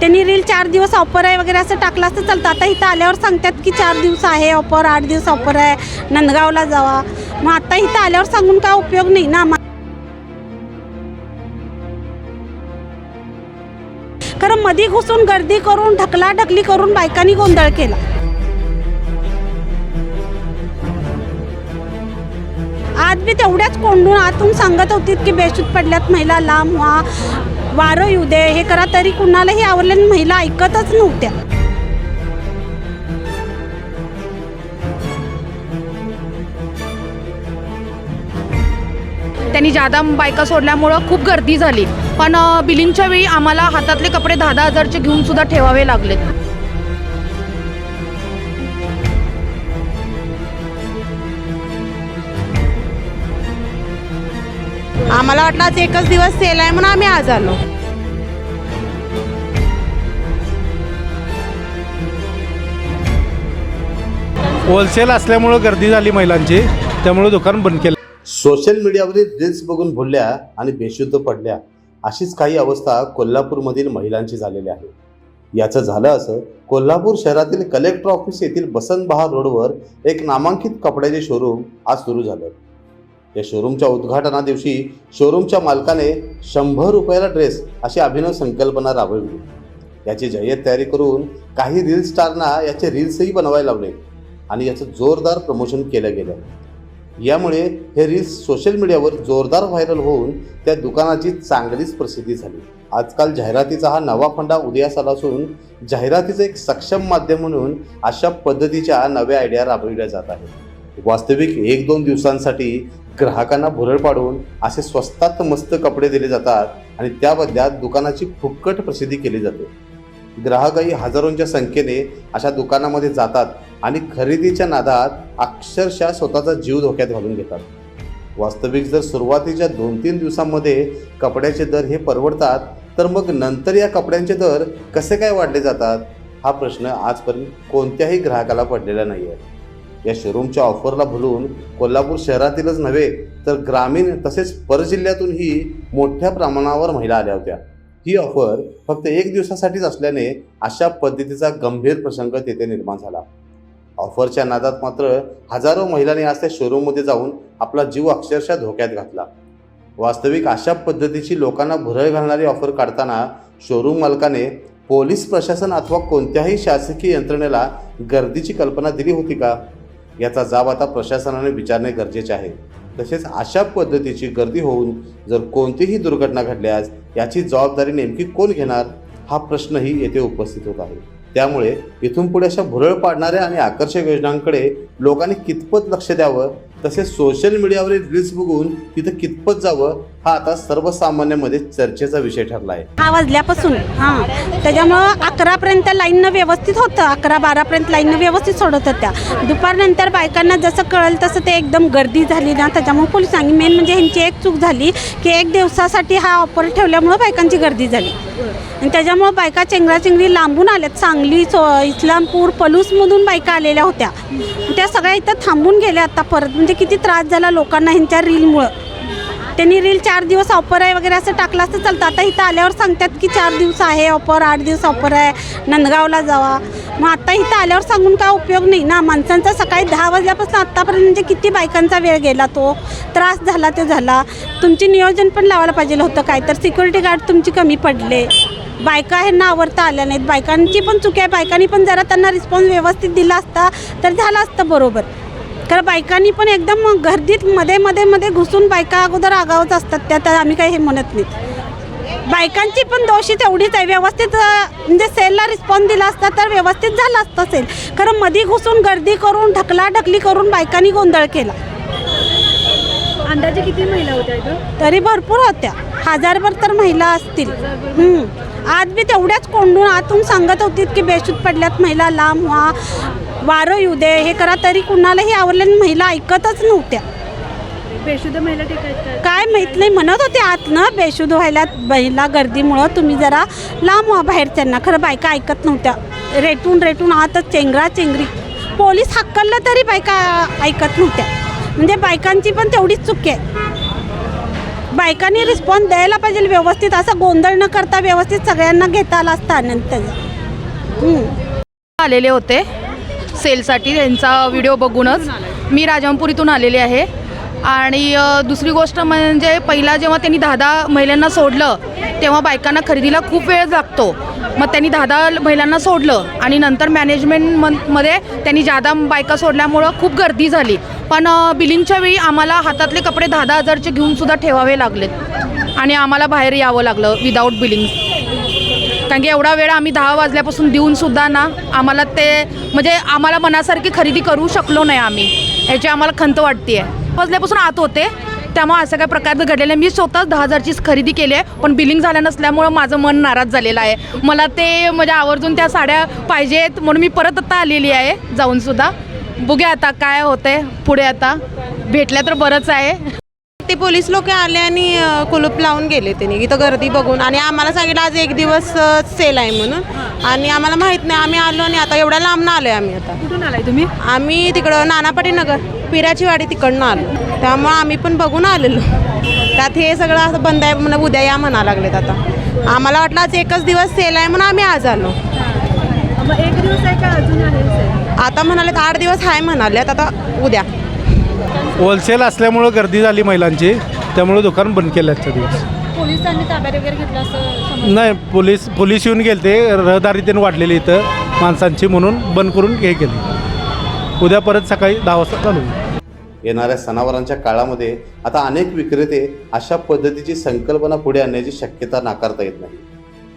त्यांनी रील चार दिवस ऑफर आहे वगैरे असं टाकलं असतं चालतं. आता इथं आल्यावर सांगतात की चार दिवस आहे ऑफर आठ दिवस ऑफर आहे. नंदगावला जावा. मग आता इथं आल्यावर सांगून काय उपयोग नाही ना? मा- खरं मधी घुसून गर्दी करून ढकला ढकली करून बायकांनी गोंधळ केला. आज मी तेवढ्याच कोंडून आतून सांगत होती की बेशूत पडल्यात महिला लांब व्हा. वारं येऊ दे हे करा तरी कुणालाही आवडले महिला ऐकतच नव्हत्या. त्यांनी जादा बायका सोडल्यामुळं खूप गर्दी झाली. पण बिलिंगच्या वेळी आम्हाला हातातले कपडे दहा दहा हजारचे घेऊन सुद्धा ठेवावे लागलेत आम्हाला वाटलं आज एकच दिवस सेल आहे म्हणून आम्ही आज आलो. होलसेल असल्यामुळं गर्दी झाली महिलांची त्यामुळे दुकान बंद केलं. सोशल मीडियावरील रील्स बघून भुलल्या आणि बेशुद्ध पडल्या अशीच काही अवस्था कोल्हापूरमधील महिलांची झालेली आहे. याचं झालं असं कोल्हापूर शहरातील कलेक्टर ऑफिस येथील बसंत बहार रोडवर एक नामांकित कपड्याचे शोरूम आज सुरू झालं. या शोरूमच्या उद्घाटना दिवशी शोरूमच्या मालकाने शंभर रुपयाला ड्रेस अशी अभिनव संकल्पना राबवली. याची जय्यत तयारी करून काही रील स्टारना याचे रील्सही बनवायला लावले आणि याचं जोरदार प्रमोशन केलं गेलं. यामुळे हे रील्स सोशल मीडियावर जोरदार व्हायरल होऊन त्या दुकानाची चांगलीच प्रसिद्धी झाली. आजकाल जाहिरातीचा हा नवा फंडा उदयास आला असून जाहिरातीचं एक सक्षम माध्यम म्हणून अशा पद्धतीच्या नव्या आयडिया राबविल्या जात आहेत. वास्तविक एक दोन दिवसांसाठी ग्राहकांना भुरळ पाडून असे स्वस्तात मस्त कपडे दिले जातात आणि त्या बदल्यात दुकानाची फुकट प्रसिद्धी केली जाते. ग्राहकही हजारोंच्या संख्येने अशा दुकानामध्ये जातात आणि खरेदीच्या नादात अक्षरशः स्वतःचा जीव धोक्यात घालून घेतात. वास्तविक जर सुरुवातीच्या दोन तीन दिवसांमध्ये कपड्याचे दर हे परवडतात तर मग नंतर या कपड्यांचे दर कसे काय वाढले जातात? हा प्रश्न आजपर्यंत कोणत्याही ग्राहकाला पडलेला नाही आहे या शोरूमच्या ऑफरला भुलून कोल्हापूर शहरातीलच नव्हे तर ग्रामीण तसेच परजिल्ह्यातूनही मोठ्या प्रमाणावर महिला आल्या होत्या. ही ऑफर फक्त एक दिवसासाठीच असल्याने अशा पद्धतीचा गंभीर प्रसंग तेथे निर्माण झाला. ऑफरच्या नादात मात्र हजारो महिलांनी आज त्या शोरूममध्ये जाऊन आपला जीव अक्षरशः धोक्यात घातला. वास्तविक अशा पद्धतीची लोकांना भुरळ घालणारी ऑफर काढताना शोरूम मालकाने पोलीस प्रशासन अथवा कोणत्याही शासकीय यंत्रणेला गर्दीची कल्पना दिली होती का? याचा जाब आता प्रशासनाने विचारणे गरजेचे आहे. तसेच अशा पद्धतीची गर्दी होऊन जर कोणतीही दुर्घटना घडल्यास याची जबाबदारी नेमकी कोण घेणार हा प्रश्नही येथे उपस्थित होत आहे. त्यामुळे इथून पुढे अशा भुरळ पाडणाऱ्या आणि आकर्षक योजनांकडे लोकांनी कितपत लक्ष द्यावं तसेच सोशल मीडियावरील रील्स बघून तिथं कितपत जावं हा आता सर्वसामान्यांमध्ये चर्चेचा विषय ठरला आहे हा वाजल्यापासून हां. त्याच्यामुळं अकरापर्यंत लाईननं व्यवस्थित होतं. अकरा बारापर्यंत लाईननं व्यवस्थित सोडत होत्या. दुपारनंतर बायकांना जसं कळलं तसं ते एकदम गर्दी झाली ना. त्याच्यामुळे पोलिसांनी मेन म्हणजे ह्यांची एक चूक झाली की एक दिवसासाठी हा ऑफर ठेवल्यामुळं बायकांची गर्दी झाली. आणि त्याच्यामुळं बायका चेंगराचेंगरी लांबून आल्यात. सांगली सो इस्लामपूर पलूसमधून बायका आलेल्या होत्या. त्या सगळ्या इथं थांबून गेल्या आता परत. म्हणजे किती त्रास झाला लोकांना ह्यांच्या रीलमुळं. त्यांनी रील चार दिवस ऑफर आहे वगैरे असं टाकलं असतं चालतं. आता इथं आल्यावर सांगतात की चार दिवस आहे ऑफर आठ दिवस ऑफर आहे. नंदगावला जावा. मग आता इथं आल्यावर सांगून काय उपयोग नाही ना? माणसांचा सकाळी दहा वाजल्यापासून आत्तापर्यंत म्हणजे किती बायकांचा वेळ गेला तो? त्रास झाला तो झाला. तुमची नियोजन पण लावायला पाहिजे होतं काय? तर सिक्युरिटी गार्ड तुमची कमी पडले. बायका ह्यांना आवडता आल्या नाहीत. बायकांची पण चुकी आहे. बायकांनी पण जरा त्यांना रिस्पॉन्स व्यवस्थित दिला असता तर झालं असतं बरोबर. कारण बायकांनी पण एकदम गर्दीत मध्ये मध्ये मध्ये घुसून बायका अगोदर आगावच असतात. त्या तर आम्ही काही हे म्हणत नाहीत. बायकांची पण दोषी तेवढीच आहे. व्यवस्थित म्हणजे सेलला रिस्पॉन्स दिला असता तर व्यवस्थित झालं असतं सेल. खरं मध्ये घुसून गर्दी करून ढकला ढकली करून बायकांनी गोंधळ केला. अंदाजे किती महिला होत्या इथं? तरी भरपूर होत्या. हजारभर तर महिला असतील. आज बी तेवढ्याच कोंडून आतून सांगत होती की बेशूत पडल्यात महिला लांब व्हा. वारं येऊ दे हे करा तरी कुणालाही आवडलं महिला ऐकतच नव्हत्या. बेशुद्ध महिला ठीक आहेत का? काय माहीत नाही म्हणत होते आत ना बेशुद्ध व्हायला महिला गर्दीमुळं तुम्ही जरा लांब व्हा बाहेरच्यांना खरं बायका ऐकत नव्हत्या. रेटून रेटून आतच चेंगरा चेंगरी. पोलीस हक्कललं तरी बायका ऐकत नव्हत्या. म्हणजे बायकांची पण तेवढीच चुकी आहे. बायकांनी रिस्पॉन्स द्यायला पाहिजे व्यवस्थित असं गोंधळ न करता व्यवस्थित सगळ्यांना घेता आला असता आनंद त्याचा. आलेले होते. सेलसाठी त्यांचा व्हिडिओ बघूनच मी राजामपुरीतून आलेले आहे. आणि दुसरी गोष्ट म्हणजे पहिला जेव्हा त्यांनी दहा दहा महिलांना सोडलं तेव्हा बायकांना खरेदीला खूप वेळ लागतो. मग त्यांनी दहा दहा महिलांना सोडलं आणि नंतर मॅनेजमेंटमध्ये त्यांनी जादा बायका सोडल्यामुळं खूप गर्दी झाली. पण बिलिंगच्या वेळी आम्हाला हातातले कपडे दहा दहा हजारचे घेऊन सुद्धा ठेवावे लागलेत. आणि आम्हाला बाहेर यावं लागलं विदाऊट बिलिंग कारण की एवढा वेळ आम्ही दहा वाजल्यापासून देऊन सुद्धा ना आम्हाला ते म्हणजे आम्हाला मनासारखी खरेदी करू शकलो नाही आम्ही. याची आम्हाला खंत वाटते आहे वाजल्यापासून आत होते. त्यामुळे असं काय प्रकारचं घडलेलं आहे मी स्वतःच दहा हजारचीच खरेदी केली आहे पण बिलिंग झालं नसल्यामुळं माझं मन नाराज झालेलं आहे. मला ते म्हणजे आवर्जून त्या साड्या पाहिजेत म्हणून मी परत आता आलेली आहे जाऊन सुद्धा. बघूया आता काय होतंय पुढे आता. भेटल्या तर बरंच आहे. ते पोलीस लोक आले आणि कुलूप लावून गेले त्यांनी. इथं गर्दी बघून. आणि आम्हाला सांगितलं आज एक दिवस सेल आहे म्हणून. आणि आम्हाला माहीत नाही. आम्ही आलो आणि आता एवढ्या लांबनं आलो आहे आम्ही आता. कुठून आलाय तुम्ही? आम्ही तिकडं नानापाटी नगर पिराची वाडी तिकडनं आलो. त्यामुळं आम्ही पण बघून आलेलो. त्यात हे सगळं असं बंद आहे म्हणून उद्या या म्हणा लागलेत आता. आम्हाला वाटलं आज एकच दिवस सेल आहे म्हणून आम्ही आज आलो. एक दिवस आहे का अजून? आता म्हणालेत आठ दिवस आहे म्हणालेत. आता उद्या. होलसेल असल्यामुळं गर्दी झाली महिलांची. त्यामुळे दुकान बंद केलं आजच्या दिवस. पोलिसांनी ताब्यात वगैरे घेतलं असं समज नाही पोलीस पोलीस येऊन गेले ते रहदारी त्यांनी वाढलेली इथं माणसांची म्हणून बंद करून हे केले. उद्या परत सकाळी दहा वाजता चालू होईल. येणाऱ्या सणावारांच्या काळामध्ये आता अनेक विक्रेते अशा पद्धतीची संकल्पना पुढे आणण्याची शक्यता नाकारता येत नाही.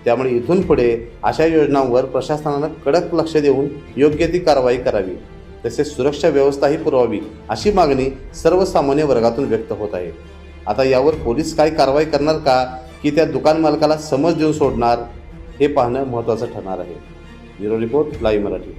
त्यामुळे इथून पुढे अशा योजनांवर प्रशासनानं कडक लक्ष देऊन योग्य ती कारवाई करावी. तसेच सुरक्षा व्यवस्थाही पुरवावी अशी मागणी सर्वसामान्य वर्गातून व्यक्त होत आहे. आता यावर पोलीस काय कारवाई करणार का? की त्या दुकान मालकाला समज देऊन सोडणार? हे पाहणं महत्त्वाचं ठरणार आहे. Bureau report live Marathi.